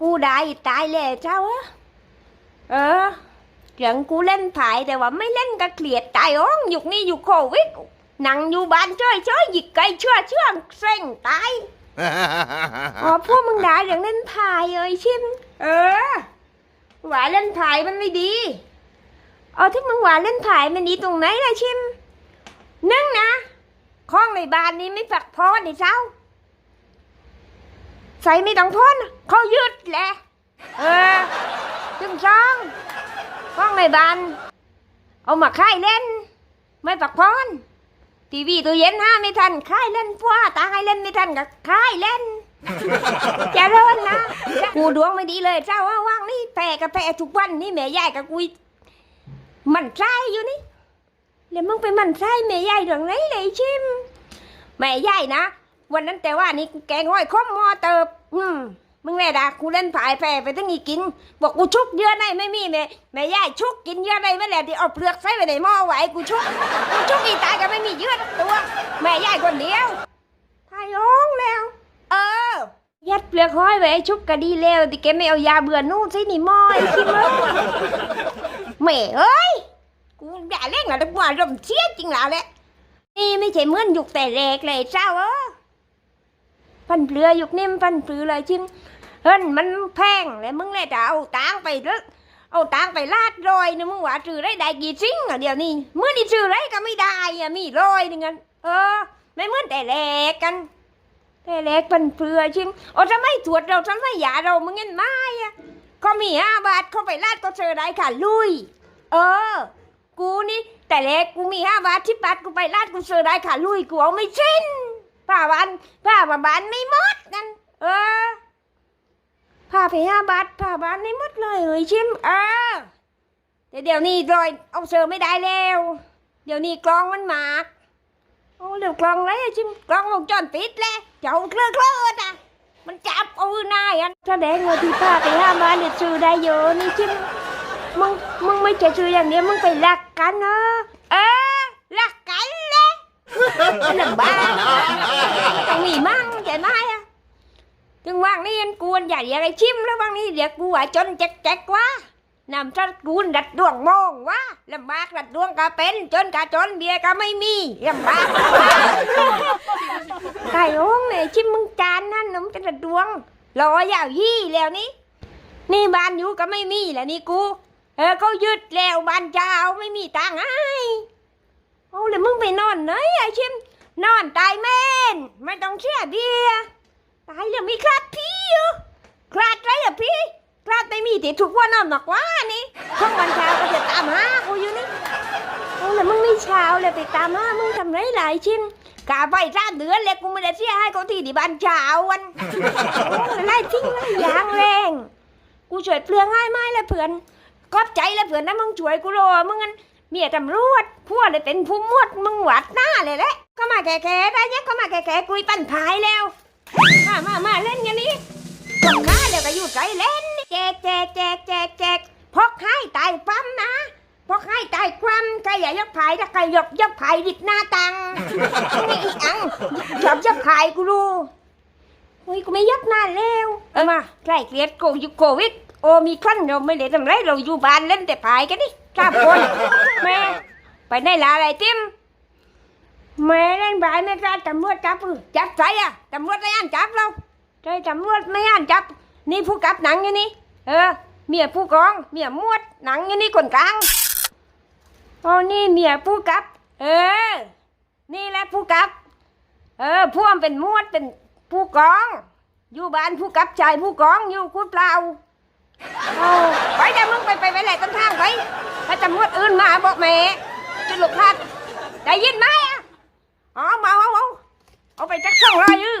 กูได้ตายเลยเจ้าอะเออเรื่องกูเล่นไผ่แต่ว่าไม่เล่นก็เกลียดตายอ้องยุคนี้อยู่โควิดนั่งอยู่บ้านช่วยช่วยหยิกไก่เชื่อเชื่อเซ็งตายอ๋อพวกมึงด่าอย่างเล่นไพ่เอ้ยชิมเออว่าเล่นไพ่มันไม่ดีเอาที่มึงว่าเล่นไพ่มันดีตรงไหนล่ะชิมนึ่งนะข้องในบ้านนี้ไม่ฝักพอนี่เจ้า ใส่ไม่ต้องพ้นเขายึดแหละเออจึงช่องข้องในบ้าน เอามาค่ายเล่น ไม่ฝักพอนทีวีตัวเย็นห้าไม่ทันค่ายเล่นพัวตาให้เล่นไม่ทันกับค่ายเล่นจะเริญนะกูดวงไม่ดีเลยเจ้าว่าว่างนี่แพ้กับแพ้ทุกวันนี่แม่ยายกับกูมันไส้อยู่นี่แล้วมึงไปมันไส้แม่ยายเรื่องไหนเลยชิมแม่ยายนะ วันนั้นแต่ว่านี่กูแกงห้อยข้อมอเติบ อืมมึงแน่ด่ากูเล่นผายแพ้ไปตั้งอีกิน บอกกูชุกเยอะในไม่มีแม่แม่ยายชุกกินเยอะในไม่แหละที่เอาเปลือกใส่ไว้ในหม้อไว้กูชุกกูชุกอีตายก็ไม่มีเยอทั้งตัว แม่ยายคนเดียวทายร้องแล้ว เออ ยัดเปลือกห้อยไว้ให้ชุกก็ดีแล้วที่แกไม่เอายาเบื่อนู่นใส่นี่หม้อไอ้ขี้มึงแม่เอ้ยกูด่าเล่นหรอทุกวันรมเชียจริงแล้วแหละนี่ไม่ใช่เหมือนยุคแต่แรกเลยเจ้าเออันเปลือยุคนี้มันพันเปลือเลยจริงเฮ้นมันแพงเลยมึงเลยจะเอาตังไปเลึเอาตังไปลาดรอยนะมึงว่าซื้อได้ได้กี่ซิงอะเดี๋ยวนี้เมื่อนี่ซื้อไรก็ไม่ได้อะมีรอยหนึงกันเออ ไม่เหมือนแต่แรกกัน แต่แรกพันเปลือจริงโอ้ทำไมตรวจเราทำไมหยาเรามึงเงินไม่อะก็มีห้าบาทเข้าไปลาดก็เจอได้ค่ะลุย เออ กูนี่แต่เล็กกูมีห้าบาทที่ปัดกูไปลาดกูเจอได้ค่ะลุยกูเอาไม่สิ้น ผ้าบานผ้าบานไม่หมดนั่นเออผ้าไปห้าบาทผ้าบานไม่หมดเลยเฮ้ยชิมเออแต่เดี๋ยวนี้รอยเอาเจอไม่ได้แล้ว เดี๋ยวนี้กลองมันหมากโอ้เดี๋ยวกลองไรอะชิมกลองวงจรปิดแล้วเจ้าเคลื่อนเคลื่อนอะมันจับเอาหน้าอันแสดงว่าที่ผ้าไปห้าบาทเนี่ยซื้อได้เยอะนี่ชิมมึงมึงไม่ใช่ซื้ออย่างเดียวมึงไปรักกันเนอะเอ เลยลำบ้ากต้องมีมั่งใช่ไหมอะถึงว่างนี่อันกวนอย่าเรียกไอ้ชิมแล้ววางนี่เรียกกูว่าจนแจ๊กแจ๊กวะนำชัดกูนดัดดวงมองว่ะลำบากดัดดวงก็เป็น จนกะจนเบียก็ไม่มีลำบากไก่โอ้งเนี่ยชิมมึงจานนั่นน้ำจะดัดดวงรอยาวยี่แล้วนี่นี่บ้านอยู่ก็ไม่มีแหละนี่กู เออเขายึดแล้วบ้านเจ้าไม่มีตังค์ให้ เอาแล้วมึงไปนอนไหนไอ้ชิมนอนตายแม่นไม่ต้องเชื่อเดียตายแล้วมีคลาดพี่อยู่คลาดไรอะพี่คลาดไม่มีติดทุกวันนอนหนักว่านี่ช่องวันเช้าก็จะตามหากูอยู่นี่เอาแล้วมึงไม่เช้าเลยไปตามหามึงทำไรหลายชิมกาไปสามเดือนเลยกูไม่ได้เสียให้เขาที่ที่บ้านเช้าวันโอ้ยไล่ทิ้งไล่ยางแรงกูช่วยเปลืองง่ายไหมละเพื่อนกอบใจล้วเพื่อนนะมึงช่วยกูรอมึงงั้น เมียตำรวจพวกเลยเป็นผู้มวดมึงหวัดหน้าเลยแหละก็มาแก่ๆได้เนี่ยก็มาแก่ๆกุยปั้นพายแล้ว มามามาเล่นกันนี้ตรงข้าแล้วก็อยู่ใจเล่น แจกแจกแจกแจกแจกพกให้ตายปั๊มนะพกให้ตายความใครอย่ายกพายถ้าใครยกยกพายดิดหน้าตังนี่อีกอังชอบยกพายกูรู้เฮ้ยกูไม่ยกนาแล้ว เออมาใกล้เกลียดโกยุโควิด โอมีครั้นเราไม่ได้ทำไรเราอยู่บ้านเล่นแต่พายกันนี่สามคนแม่ไปไหนล่ะอะไรติมแม่เล่นบายไม่กล้าตำรวจจับจับใครอะตำรวจไม่อ่านจับเราใช่ตำรวจไม่อ่านจับ นี่ผู้กับหนังอยู่นี่เออเมียผู้กองเมียมวดหนังอยู่นี่คนกลางอ๋อนี่เมียผู้กับ เออ นี่แหละผู้กับ เออพ่วกเป็นมวดเป็นผู้กอง อยู่บ้านผู้กับชายผู้กองอยู่กูเปล่า ไปเดี๋ยวมึงไปไปไปไหนต้นทางไปถ้าตำรวจอื่นมาบอกแม่จะหลบพลาดได้ยินไหมอ๋อมาเอาเอาเอาไปจักช่องรอยยื้อ